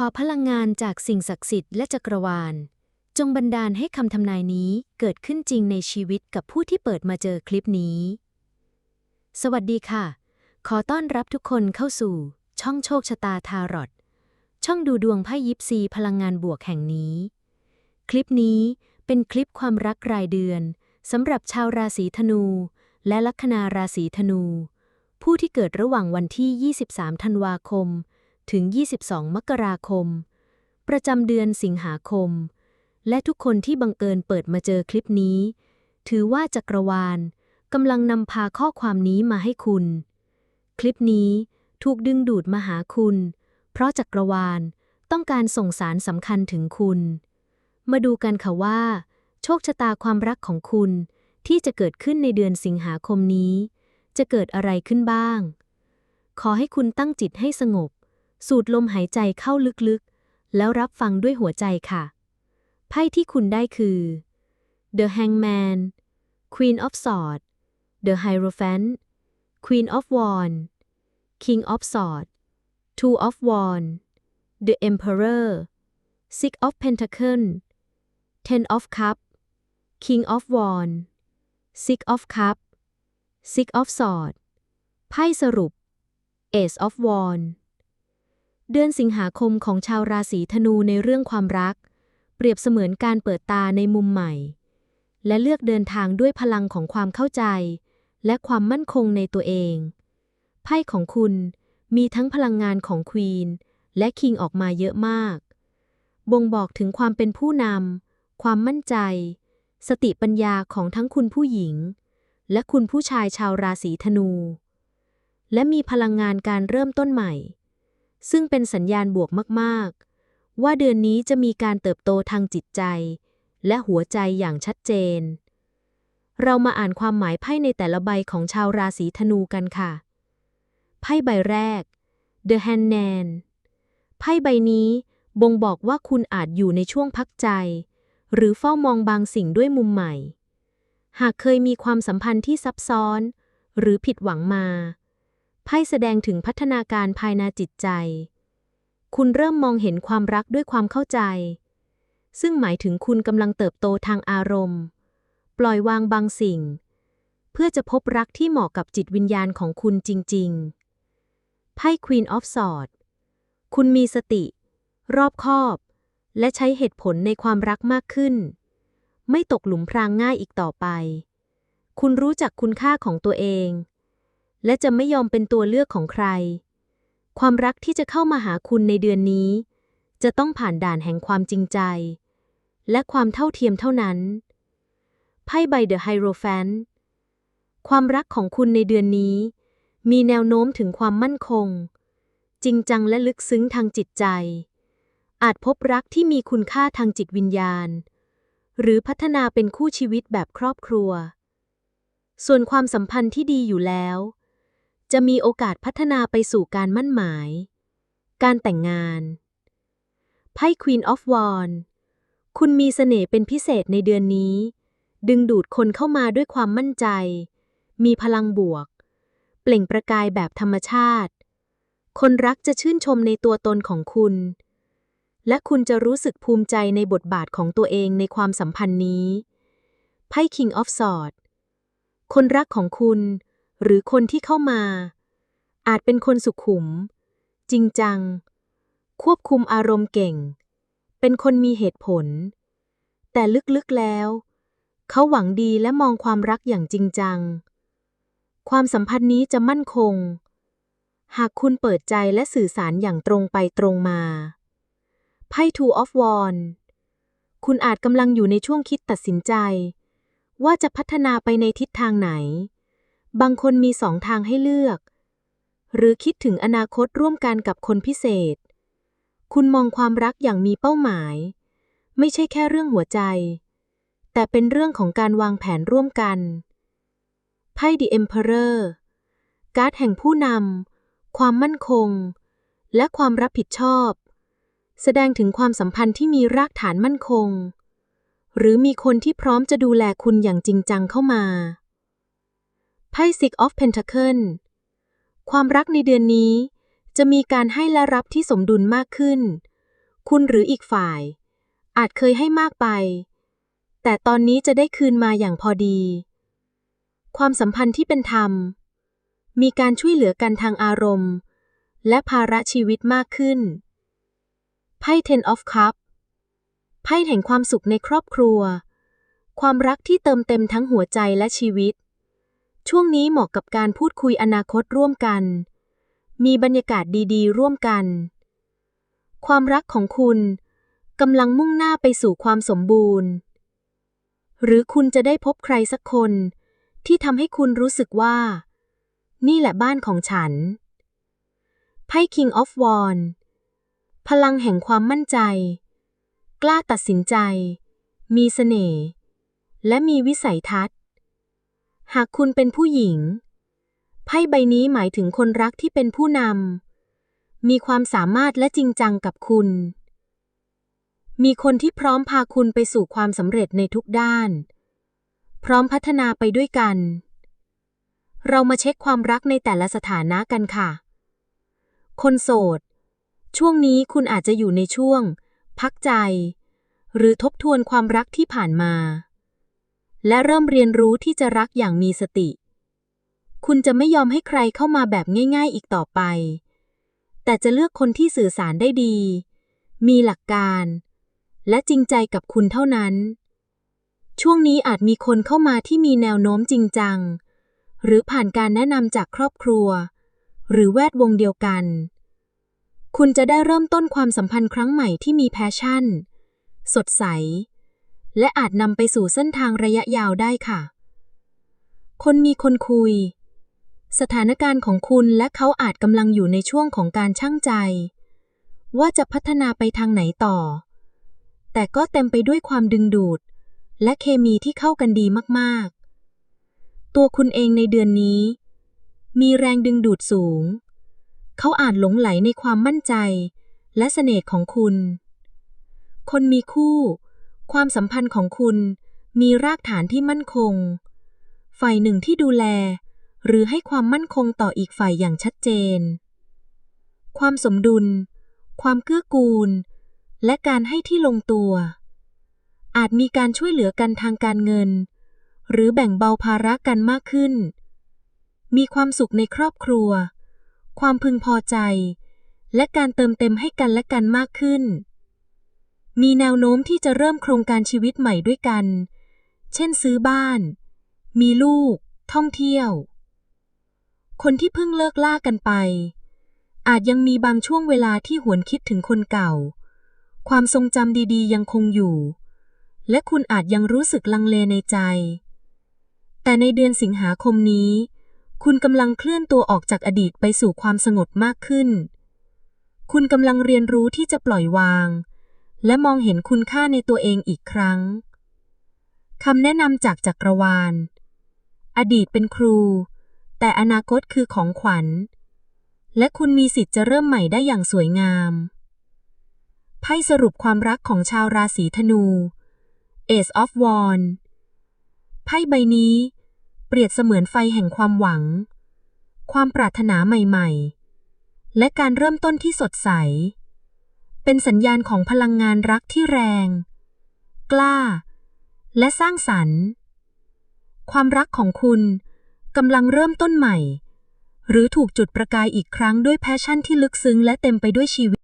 ขอพลังงานจากสิ่งศักดิ์สิทธิ์และจักรวาล จงบันดาลให้คำทำนายนี้เกิดขึ้นจริงในชีวิตกับผู้ที่เปิดมาเจอคลิปนี้ สวัสดีค่ะ ขอต้อนรับทุกคนเข้าสู่ ช่องโชคชะตาทารอตช่องดูดวงไพ่ยิปซีพลังงานบวกแห่งนี้ คลิปนี้เป็นคลิปความรักรายเดือนสำหรับชาวราศีธนู และลัคนาราศีธนู ผู้ที่เกิดระหว่างวันที่ 23 ธันวาคม ถึง 22 มกราคม ประจำเดือนสิงหาคม และทุกคนที่บังเอิญเปิดมาเจอคลิปนี้ ถือว่าจักรวาลกำลังนำพาข้อความนี้มาให้คุณ คลิปนี้ถูกดึงดูดมาหาคุณ เพราะจักรวาลต้องการส่งสารสำคัญถึงคุณ มาดูกันค่ะว่า โชคชะตาความรักของคุณที่จะเกิดขึ้นในเดือนสิงหาคมนี้ จะเกิดอะไรขึ้นบ้าง ขอให้คุณตั้งจิตให้สงบ สูดลมหายใจเข้าลึกๆ แล้วรับฟังด้วยหัวใจค่ะ ไพ่ที่คุณได้คือ The Hangman Queen of Swords The Hierophant Queen of Wands King of Swords Two of Wands The Emperor Six of Pentacles Ten of Cups King of Wands Six of Cups Six of Swords ไพ่สรุป Ace of Wands เดือนสิงหาคมของชาวราศีธนูในเรื่องความรัก เปรียบเสมือนการเปิดตาในมุมใหม่ และเลือกเดินทางด้วยพลังของความเข้าใจ และความมั่นคงในตัวเอง ไพ่ของคุณมีทั้งพลังงานของควีนและคิงออกมาเยอะมาก บ่งบอกถึงความเป็นผู้นำความมั่นใจ สติปัญญาของทั้งคุณผู้หญิง และคุณผู้ชายชาวราศีธนู และมีพลังงานการเริ่มต้นใหม่ ซึ่งเป็นสัญญาณบวกมากๆ ว่าเดือนนี้จะมีการเติบโตทางจิตใจ และหัวใจอย่างชัดเจน เรามาอ่านความหมายไพ่ในแต่ละใบของชาวราศีธนูกันค่ะ ไพ่ใบแรก The Hangman ไพ่ใบนี้บ่งบอกว่าคุณอาจอยู่ในช่วงพักใจ หรือเฝ้ามองบางสิ่งด้วยมุมใหม่ หากเคยมีความสัมพันธ์ที่ซับซ้อน หรือผิดหวังมา ไพ่แสดงถึงพัฒนาการภายในจิตใจ คุณเริ่มมองเห็นความรักด้วยความเข้าใจ ซึ่งหมายถึงคุณกำลังเติบโตทางอารมณ์ ปล่อยวางบางสิ่ง เพื่อจะพบรักที่เหมาะกับจิตวิญญาณของคุณจริง ๆ ไพ่ Queen of Swords คุณมีสติ รอบคอบ และใช้เหตุผลในความรักมากขึ้น ไม่ตกหลุมพรางง่ายอีกต่อไป คุณรู้จักคุณค่าของตัวเอง และจะไม่ยอมเป็นตัวเลือกของใคร ความรักที่จะเข้ามาหาคุณในเดือนนี้ จะต้องผ่านด่านแห่งความจริงใจ และความเท่าเทียมเท่านั้น ไพ่ใบ The Hierophant ความรักของคุณในเดือนนี้ มีแนวโน้มถึงความมั่นคง จริงจังและลึกซึ้งทางจิตใจ อาจพบรักที่มีคุณค่าทางจิตวิญญาณ หรือพัฒนาเป็นคู่ชีวิตแบบครอบครัว ส่วนความสัมพันธ์ที่ดีอยู่แล้ว จะมีโอกาสพัฒนาไปสู่การมั่นหมาย การแต่งงาน ไพ่ Queen of Wands คุณมีเสน่ห์เป็นพิเศษในเดือนนี้ ดึงดูดคนเข้ามาด้วยความมั่นใจ มีพลังบวก เปล่งประกายแบบธรรมชาติ คนรักจะชื่นชมในตัวตนของคุณ และคุณจะรู้สึกภูมิใจในบทบาทของตัวเองในความสัมพันธ์นี้ ไพ่ King of Swords คนรักของคุณ หรือคนที่เข้ามา อาจเป็นคนสุขุม จริงจัง ควบคุมอารมณ์เก่ง เป็นคนมีเหตุผล แต่ลึกๆแล้ว เขาหวังดีและมองความรักอย่างจริงจัง ความสัมพันธ์นี้จะมั่นคง หากคุณเปิดใจและสื่อสารอย่างตรงไปตรงมาไพ่ Two of Wands คุณอาจกำลังอยู่ในช่วงคิดตัดสินใจ ว่าจะพัฒนาไปในทิศทางไหน บางคนมีสองทางให้เลือก หรือคิดถึงอนาคตร่วมกันกับคนพิเศษ คุณมองความรักอย่างมีเป้าหมาย ไม่ใช่แค่เรื่องหัวใจ แต่เป็นเรื่องของการวางแผนร่วมกัน ไพ่ The Emperor การ์ดแห่งผู้นำ ความมั่นคง และความรับผิดชอบ แสดงถึงความสัมพันธ์ที่มีรากฐานมั่นคง หรือมีคนที่พร้อมจะดูแลคุณอย่างจริงจังเข้ามา ไพ่ Six of Pentacles ความรักในเดือนนี้ จะมีการให้และรับที่สมดุลมากขึ้น คุณหรืออีกฝ่าย อาจเคยให้มากไป แต่ตอนนี้จะได้คืนมาอย่างพอดี ความสัมพันธ์ที่เป็นธรรม มีการช่วยเหลือกันทางอารมณ์ และภาระชีวิตมากขึ้น ไพ่ Ten of Cup ไพ่แห่งความสุขในครอบครัว ความรักที่เติมเต็มทั้งหัวใจและชีวิต ช่วงนี้เหมาะกับการพูดคุยอนาคตร่วมกัน มีบรรยากาศดีๆ ร่วมกัน ความรักของคุณกำลังมุ่งหน้าไปสู่ความสมบูรณ์ หรือคุณจะได้พบใครสักคน ที่ทำให้คุณรู้สึกว่า นี่แหละบ้านของฉัน ไพ่ King of Wands พลังแห่งความมั่นใจ กล้าตัดสินใจ มีเสน่ห์ และมีวิสัยทัศน์ หากคุณเป็นผู้หญิง ไพ่ใบนี้หมายถึงคนรักที่เป็นผู้นำ มีความสามารถและจริงจังกับคุณ มีคนที่พร้อมพาคุณไปสู่ความสำเร็จในทุกด้าน พร้อมพัฒนาไปด้วยกัน เรามาเช็คความรักในแต่ละสถานะกันค่ะ คนโสด ช่วงนี้คุณอาจจะอยู่ในช่วง พักใจ หรือทบทวนความรักที่ผ่านมา และเริ่มเรียนรู้ที่จะรักอย่างมีสติ คุณจะไม่ยอมให้ใครเข้ามาแบบง่าย ๆ อีกต่อไป แต่จะเลือกคนที่สื่อสารได้ดี มีหลักการ และจริงใจกับคุณเท่านั้น ช่วงนี้อาจมีคนเข้ามาที่มีแนวโน้มจริงจัง หรือผ่านการแนะนำจากครอบครัว หรือแวดวงเดียวกัน คุณจะได้เริ่มต้นความสัมพันธ์ครั้งใหม่ที่มีแพชชั่น สดใส และอาจนำไปสู่เส้นทางระยะยาวได้ค่ะ คนมีคนคุย สถานการณ์ของคุณและเขาอาจกำลังอยู่ในช่วงของการช่างใจ ว่าจะพัฒนาไปทางไหนต่อ แต่ก็เต็มไปด้วยความดึงดูด และเคมีที่เข้ากันดีมากๆ ตัวคุณเองในเดือนนี้ มีแรงดึงดูดสูง เขาอาจหลงไหลในความมั่นใจ และเสน่ห์ของคุณ คนมีคู่ ความสัมพันธ์ของคุณมีรากฐานที่มั่นคง ฝ่ายหนึ่งที่ดูแล หรือให้ความมั่นคงต่ออีกฝ่ายอย่างชัดเจน ความสมดุล ความเกื้อกูล และการให้ที่ลงตัว อาจมีการช่วยเหลือกันทางการเงิน หรือแบ่งเบาภาระกันมากขึ้น มีความสุขในครอบครัว ความพึงพอใจ และการเติมเต็มให้กันและกันมากขึ้น มีแนวโน้มที่จะเริ่มโครงการชีวิตใหม่ด้วยกัน เช่นซื้อบ้าน มีลูก ท่องเที่ยว คนที่เพิ่งเลิกล่ากันไป อาจยังมีบางช่วงเวลาที่หวนคิดถึงคนเก่า ความทรงจำดีๆ ยังคงอยู่ และคุณอาจยังรู้สึกลังเลในใจ แต่ในเดือนสิงหาคมนี้ คุณกำลังเคลื่อนตัวออกจากอดีตไปสู่ความสงบมากขึ้น คุณกำลังเรียนรู้ที่จะปล่อยวาง และมองเห็นคุณค่าในตัวเองอีกครั้งคำแนะนำจากจักรวาล อดีตเป็นครู แต่อนาคตคือของขวัญ และคุณมีสิทธิ์จะเริ่มใหม่ได้อย่างสวยงาม ไพ่สรุปความรักของชาวราศีธนู Ace of Wands ไพ่ใบนี้ เปรียบเสมือนไฟแห่งความหวัง ความปรารถนาใหม่ ๆ และการเริ่มต้นที่สดใส เป็นสัญญาณของพลังงานรักที่แรง กล้า และสร้างสรรค์ ความรักของคุณกำลังเริ่มต้นใหม่ หรือถูกจุดประกายอีกครั้งด้วยแพชชั่นที่ลึกซึ้งและเต็มไปด้วยชีวิต